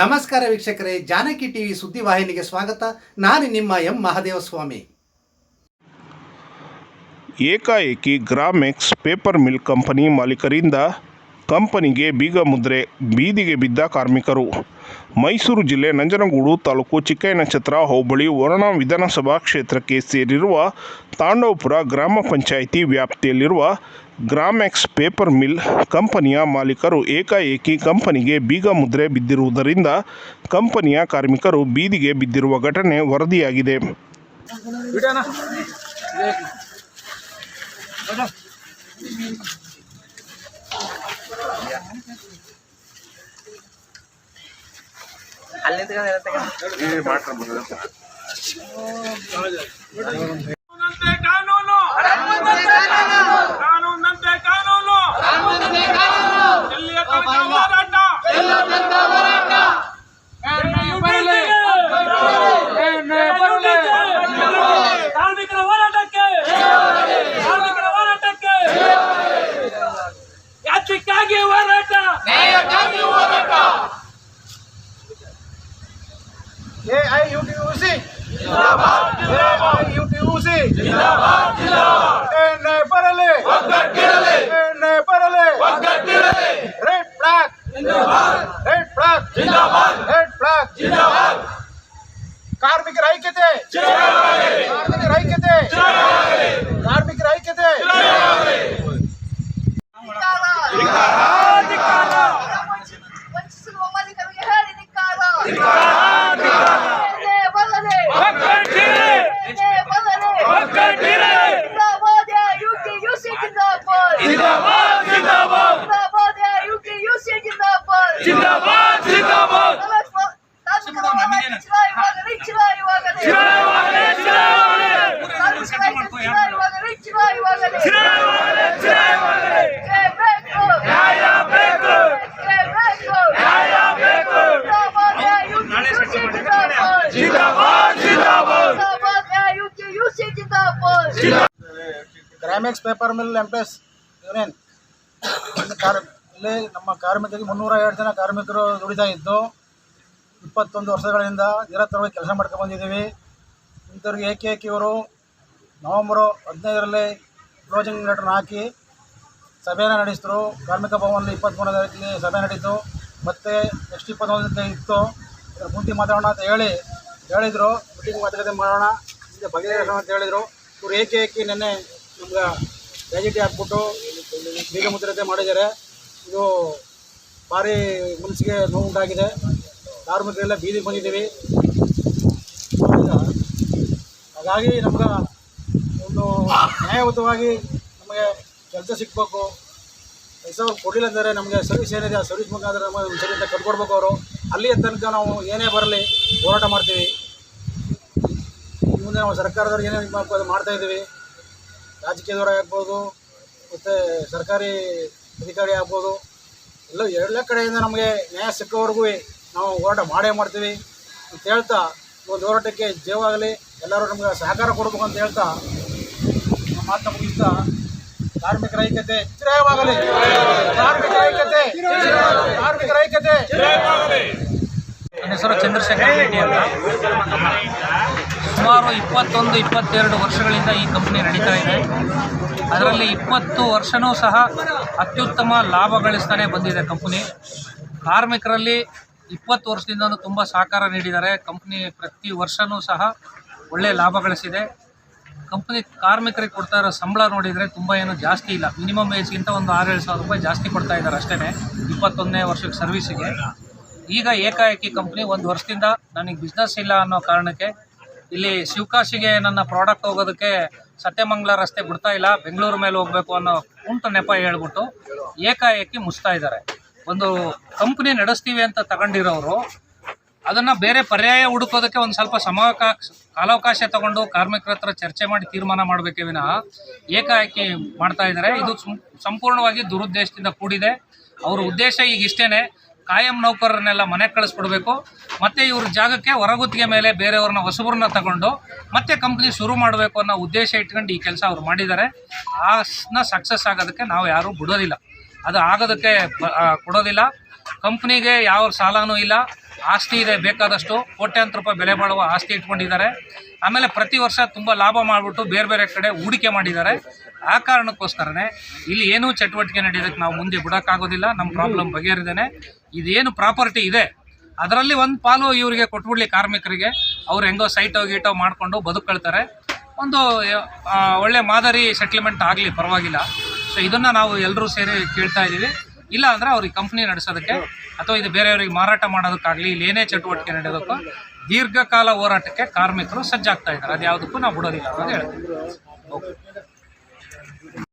ನಮಸ್ಕಾರ ವೀಕ್ಷಕರೇ, ಜಾನಕಿ ಟಿವಿ ಸುದ್ದಿವಾಹಿನಿಗೆ ಸ್ವಾಗತ. ನಾನು ನಿಮ್ಮ ಎಂ ಮಹದೇವಸ್ವಾಮಿ. ಏಕಾಏಕಿ ಗ್ರಾಮೆಕ್ಸ್ ಪೇಪರ್ ಮಿಲ್ ಕಂಪನಿ ಮಾಲೀಕರಿಂದ ಕಂಪನಿಗೆ ಬೀಗ ಮುದ್ರೆ, ಬೀದಿಗೆ ಬಿದ್ದ ಕಾರ್ಮಿಕರು. ಮೈಸೂರು ಜಿಲ್ಲೆ ನಂಜನಗೂಡು ತಾಲೂಕು ಚಿಕ್ಕಯ್ಯನಛತ್ರ ಹೋಬಳಿ ವರುಣ ವಿಧಾನಸಭಾ ಕ್ಷೇತ್ರಕ್ಕೆ ಸೇರಿರುವ ತಾಂಡವಪುರ ಗ್ರಾಮ ಪಂಚಾಯಿತಿ ವ್ಯಾಪ್ತಿಯಲ್ಲಿರುವ ಗ್ರಾಮೆಕ್ಸ್ ಪೇಪರ್ ಮಿಲ್ ಕಂಪನಿಯ ಮಾಲೀಕರು ಏಕಾಏಕಿ ಕಂಪನಿಗೆ ಬೀಗ ಮುದ್ರೆ ಬಿದ್ದಿರುವುದರಿಂದ ಕಂಪನಿಯ ಕಾರ್ಮಿಕರು ಬೀದಿಗೆ ಬಿದ್ದಿರುವ ಘಟನೆ ವರದಿಯಾಗಿದೆ. ಕಾನೂನಂತೆ ಕಾನೂನು AIUTUC ಎಣ್ಣೆ ಬರಲಿ ಎಣ್ಣೆ ಬರಲಿ red flag red flag red flag ಕಾರ್ಮಿಕರ ಐಕ್ಯತೆ ಕಾರ್ಮಿಕರ ಐಕ್ಯತೆ ಕಾರ್ಮಿಕರ ಐಕ್ಯತೆ ವಂಚಿಸುವ ಮಾಲೀಕರಿಗೆ ಹೇಳಿ ಧಿಕ್ಕಾರ. ಏನೇ ಬರಲಿ. ಏನೇ ಬರಲಿ. ಜಿಂದಾಬಾದ್ UTUC ಜಿಂದಾಬಾದ್. ಜಿಂದಾಬಾದ್ UTUC ಜಿಂದಾಬಾದ್. ರಮೇಶ್ ಬಾ- ಕಾರ್ಮಿಕರ ಹೋರಾಟ ಚಿರಾಯುವಾಗಲಿ, ಚಿರಾಯುವಾಗಲಿ. ಕಾರ್ಮಿಕರ ಐಕ್ಯತೆ ಚಿರಾಯುವಾಗಲಿ, ಚಿರಾಯುವಾಗಲಿ. ಜೈ ಬೇಕು. ಜೈ ಬೇಕು. ಜಿಂದಾಬಾದ್ UTUC ಎಂಪ್ಲಾಯ್ಸ್ ಯೂನಿಯನ್ ಇಲ್ಲಿ ನಮ್ಮ ಕಾರ್ಮಿಕರಿಗೆ ಮುನ್ನೂರ ಎರಡು ಜನ ಕಾರ್ಮಿಕರು ದುಡಿತಾ ಇದ್ದು, ಇಪ್ಪತ್ತೊಂದು ವರ್ಷಗಳಿಂದ ನಿರಂತರವಾಗಿ ಕೆಲಸ ಮಾಡ್ಕೊಂಡು ಬಂದಿದ್ದೀವಿ. ಇಂಥವ್ರಿಗೆ ಏಕೆ ಏಕೆ ಇವರು ನವಂಬರು ಹದಿನೈದರಲ್ಲಿ ಕ್ಲೋಸಿಂಗ್ ಲೆಟರ್ನ ಹಾಕಿ ಸಭೆಯನ್ನು ನಡೆಸಿದ್ರು. ಕಾರ್ಮಿಕ ಭವನಲ್ಲಿ ಇಪ್ಪತ್ತ್ಮೂರನೇ ತಾರೀಕಿಗೆ ಸಭೆ ನಡೀತು ಮತ್ತು ನೆಕ್ಸ್ಟ್ ಇಪ್ಪತ್ತೊಂದಕ್ಕೆ ಇತ್ತು. ಮುಂದೆ ಮಾತಾಡೋಣ ಅಂತ ಹೇಳಿ ಹೇಳಿದರು. ಮೀಟಿಂಗ್ ಮಾತುಕತೆ ಮಾಡೋಣ. ಬಗೆಹರಿಸೋಣ ಅಂತ ಹೇಳಿದರು. ಇವರು ಏಕೆ ಏಕೆ ನೆನ್ನೆ ನಮ್ಗೆ ಗ್ಯಾಜಿಟಿ ಹಾಕ್ಬಿಟ್ಟು ಬೀಗ ಮುದ್ರತೆ ಮಾಡಿದ್ದಾರೆ. ಇದು ಭಾರಿ ಮನಸ್ಸಿಗೆ ನೋವು ಉಂಟಾಗಿದೆ ಕಾರ್ಮಿಕರೆಲ್ಲ ಬೀದಿಗೆ ಬಂದಿದ್ದೀವಿ. ಹಾಗಾಗಿ ನಮ್ಗೆ ಒಂದು ನ್ಯಾಯಯುತವಾಗಿ ನಮಗೆ ಕೆಲಸ ಸಿಗಬೇಕು. ಕೆಲಸ ಕೊಡಲಿಲ್ಲ ಅಂದರೆ ನಮಗೆ ಸರ್ವಿಸ್ ಏನಿದೆ, ಆ ಸರ್ವಿಸ್ ಮುಖಾಂತರ ನಮಗೆ ಸರಿಯಿಂದ ಕಟ್ಕೊಡ್ಬೇಕು ಅವರು. ಅಲ್ಲಿಯ ತನಕ ನಾವು ಏನೇ ಬರಲಿ ಹೋರಾಟ ಮಾಡ್ತೀವಿ. ಮುಂದೆ ನಾವು ಸರ್ಕಾರದವ್ರಿಗೆ ಏನೇ ಮಾಡ್ತಾ ಇದ್ದೀವಿ. ರಾಜಕೀಯದವ್ರು ಆಗ್ಬೋದು ಮತ್ತು ಸರ್ಕಾರಿ ಅಧಿಕಾರಿ ಆಗ್ಬೋದು. ಎಲ್ಲ ಎಲ್ಲ ಕಡೆಯಿಂದ ನಮಗೆ ನ್ಯಾಯ ಸಿಕ್ಕವರೆಗೂ ನಾವು ಹೋರಾಟ ಮಾಡೇ ಮಾಡ್ತೀವಿ ಅಂತ ಹೇಳ್ತಾ ಒಂದು ಹೋರಾಟಕ್ಕೆ ಜೀವಾಗಲಿ ಎಲ್ಲರೂ ನಮ್ಗೆ ಸಹಕಾರ ಕೊಡಬೇಕು ಅಂತ ಹೇಳ್ತಾ ನಮ್ಮ ಮಾತನ್ನ ಮುಗಿಸ್ತಾ ಕಾರ್ಮಿಕರ ಐಕ್ಯತೆ ಚಿರಾಯವಾಗಲಿ. ಕಾರ್ಮಿಕರ ಐಕ್ಯತೆ ಕಾರ್ಮಿಕರ ಐಕ್ಯತೆ. ನನ್ನ ಹೆಸರು ಚಂದ್ರಶೇಖರ್ ರೆಡ್ಡಿ ಅಂತ. ಸುಮಾರು ಇಪ್ಪತ್ತೊಂದು, ಇಪ್ಪತ್ತೆರಡು ವರ್ಷಗಳಿಂದ ಈ ಕಂಪ್ನಿ ನಡೀತಾ ಇದೆ. ಅದರಲ್ಲಿ ಇಪ್ಪತ್ತು ವರ್ಷವೂ ಸಹ ಅತ್ಯುತ್ತಮ ಲಾಭ ಗಳಿಸ್ತಾನೆ ಬಂದಿದೆ ಕಂಪ್ನಿ. ಕಾರ್ಮಿಕರಲ್ಲಿ ಇಪ್ಪತ್ತು ವರ್ಷದಿಂದಲೂ ತುಂಬ ಸಹಕಾರ ನೀಡಿದ್ದಾರೆ. ಕಂಪ್ನಿ ಪ್ರತಿ ವರ್ಷವೂ ಸಹ ಒಳ್ಳೆಯ ಲಾಭ ಗಳಿಸಿದೆ. ಕಂಪ್ನಿ ಕಾರ್ಮಿಕರಿಗೆ ಕೊಡ್ತಾ ಇರೋ ಸಂಬಳ ನೋಡಿದರೆ ತುಂಬ ಏನು ಜಾಸ್ತಿ ಇಲ್ಲ. ಮಿನಿಮಮ್ ಏಜ್ಗಿಂತ ಒಂದು ಆರೇಳು ಸಾವಿರ ರೂಪಾಯಿ ಜಾಸ್ತಿ ಕೊಡ್ತಾ ಇದ್ದಾರೆ ಅಷ್ಟೇ ಇಪ್ಪತ್ತೊಂದನೇ ವರ್ಷಕ್ಕೆ ಸರ್ವಿಸಿಗೆ ಈಗ ಏಕಾಏಕಿ ಕಂಪ್ನಿ ಒಂದು ವರ್ಷದಿಂದ ನನಗೆ ಬಿಸ್ನೆಸ್ ಇಲ್ಲ ಅನ್ನೋ ಕಾರಣಕ್ಕೆ ಇಲ್ಲಿ ಶಿವಕಾಶಿಗೆ ನನ್ನ ಪ್ರಾಡಕ್ಟ್ ಹೋಗೋದಕ್ಕೆ ಸತ್ಯಮಂಗಲ ರಸ್ತೆ ಬಿಡ್ತಾ ಇಲ್ಲ, ಬೆಂಗಳೂರು ಮೇಲೆ ಹೋಗಬೇಕು ಅನ್ನೋ ಕುಂಟು ನೆಪ ಹೇಳ್ಬಿಟ್ಟು ಏಕಾಏಕಿ ಮುಚ್ತಾ ಇದ್ದಾರೆ. ಒಂದು ಕಂಪ್ನಿ ನಡೆಸ್ತೀವಿ ಅಂತ ತಗೊಂಡಿರೋರು, ಅದನ್ನು ಬೇರೆ ಪರ್ಯಾಯ ಹುಡುಕೋದಕ್ಕೆ ಒಂದು ಸ್ವಲ್ಪ ಸಮಾವಕಾಶ ಕಾಲಾವಕಾಶ ತಗೊಂಡು ಕಾರ್ಮಿಕರ ಹತ್ರ ಚರ್ಚೆ ಮಾಡಿ ತೀರ್ಮಾನ ಮಾಡಬೇಕೇ ವಿನಃ ಏಕಾಏಕಿ ಮಾಡ್ತಾ ಇದ್ದಾರೆ. ಇದು ಸಂಪೂರ್ಣವಾಗಿ ದುರುದ್ದೇಶದಿಂದ ಕೂಡಿದೆ. ಅವ್ರ ಉದ್ದೇಶ ಈಗ ಇಷ್ಟೇ ಕಾಯಂ ನೌಕರರನ್ನೆಲ್ಲ ಮನೆಗೆ ಕಳಿಸ್ಬಿಡ್ಬೇಕು. ಮತ್ತೆ ಇವ್ರ ಜಾಗಕ್ಕೆ ಹೊರಗುತ್ತಿಗೆ ಮೇಲೆ ಬೇರೆಯವ್ರನ್ನ ಹೊಸಬ್ರನ್ನ ತಗೊಂಡು ಮತ್ತೆ ಕಂಪ್ನಿ ಶುರು ಮಾಡಬೇಕು ಅನ್ನೋ ಉದ್ದೇಶ ಇಟ್ಕೊಂಡು ಈ ಕೆಲಸ ಅವ್ರು ಮಾಡಿದ್ದಾರೆ. ಆಸ್ನ ಸಕ್ಸಸ್ ಆಗೋದಕ್ಕೆ ನಾವು ಯಾರೂ ಬಿಡೋದಿಲ್ಲ. ಅದು ಆಗೋದಕ್ಕೆ ಕೊಡೋದಿಲ್ಲ. ಕಂಪ್ನಿಗೆ ಯಾವ ಸಾಲನೂ ಇಲ್ಲ, ಆಸ್ತಿ ಇದೆ, ಬೇಕಾದಷ್ಟು ಕೋಟ್ಯಾಂತರ ರೂಪಾಯಿ ಬೆಲೆ ಬಾಳುವ ಆಸ್ತಿ ಇಟ್ಕೊಂಡಿದ್ದಾರೆ. ಆಮೇಲೆ ಪ್ರತಿ ವರ್ಷ ತುಂಬ ಲಾಭ ಮಾಡಿಬಿಟ್ಟು ಬೇರೆ ಬೇರೆ ಕಡೆ ಹೂಡಿಕೆ ಮಾಡಿದ್ದಾರೆ. ಆ ಕಾರಣಕ್ಕೋಸ್ಕರನೇ ಇಲ್ಲಿ ಏನೂ ಚಟುವಟಿಕೆ ನಡೆಯೋದಕ್ಕೆ ನಾವು ಮುಂದೆ ಬಿಡೋಕ್ಕಾಗೋದಿಲ್ಲ. ನಮ್ಮ ಪ್ರಾಬ್ಲಮ್ ಬಗೆಹರಿದೇನೆ. ಇದೇನು ಪ್ರಾಪರ್ಟಿ ಇದೆ, ಅದರಲ್ಲಿ ಒಂದು ಪಾಲು ಇವರಿಗೆ ಕೊಟ್ಬಿಡ್ಲಿ ಕಾರ್ಮಿಕರಿಗೆ. ಅವ್ರು ಹೆಂಗೋ ಸೈಟೋ ಗೀಟೋ ಮಾಡಿಕೊಂಡು ಬದುಕೊಳ್ತಾರೆ ಒಂದು ಒಳ್ಳೆ ಮಾದರಿ ಸೆಟ್ಲ್ಮೆಂಟ್ ಆಗಲಿ, ಪರವಾಗಿಲ್ಲ. ಸೊ ಇದನ್ನು ನಾವು ಎಲ್ಲರೂ ಸೇರಿ ಕೇಳ್ತಾ ಇದ್ದೀವಿ. ಇಲ್ಲ ಅಂದ್ರೆ ಅವ್ರಿಗೆ ಕಂಪ್ನಿ ನಡೆಸೋದಕ್ಕೆ ಅಥವಾ ಇದು ಬೇರೆಯವರಿಗೆ ಮಾರಾಟ ಮಾಡೋದಕ್ಕಾಗಲಿ, ಇಲ್ಲಿ ಏನೇ ಚಟುವಟಿಕೆ ನಡೆಯೋದಕ್ಕೂ ದೀರ್ಘಕಾಲ ಹೋರಾಟಕ್ಕೆ ಕಾರ್ಮಿಕರು ಸಜ್ಜಾಗ್ತಾ ಇದ್ದಾರೆ. ಅದು ಯಾವುದಕ್ಕೂ ನಾವು ಬಿಡೋದಿಲ್ಲ ಅಂತ ಹೇಳ್ತೀವಿ. ಓಕೆ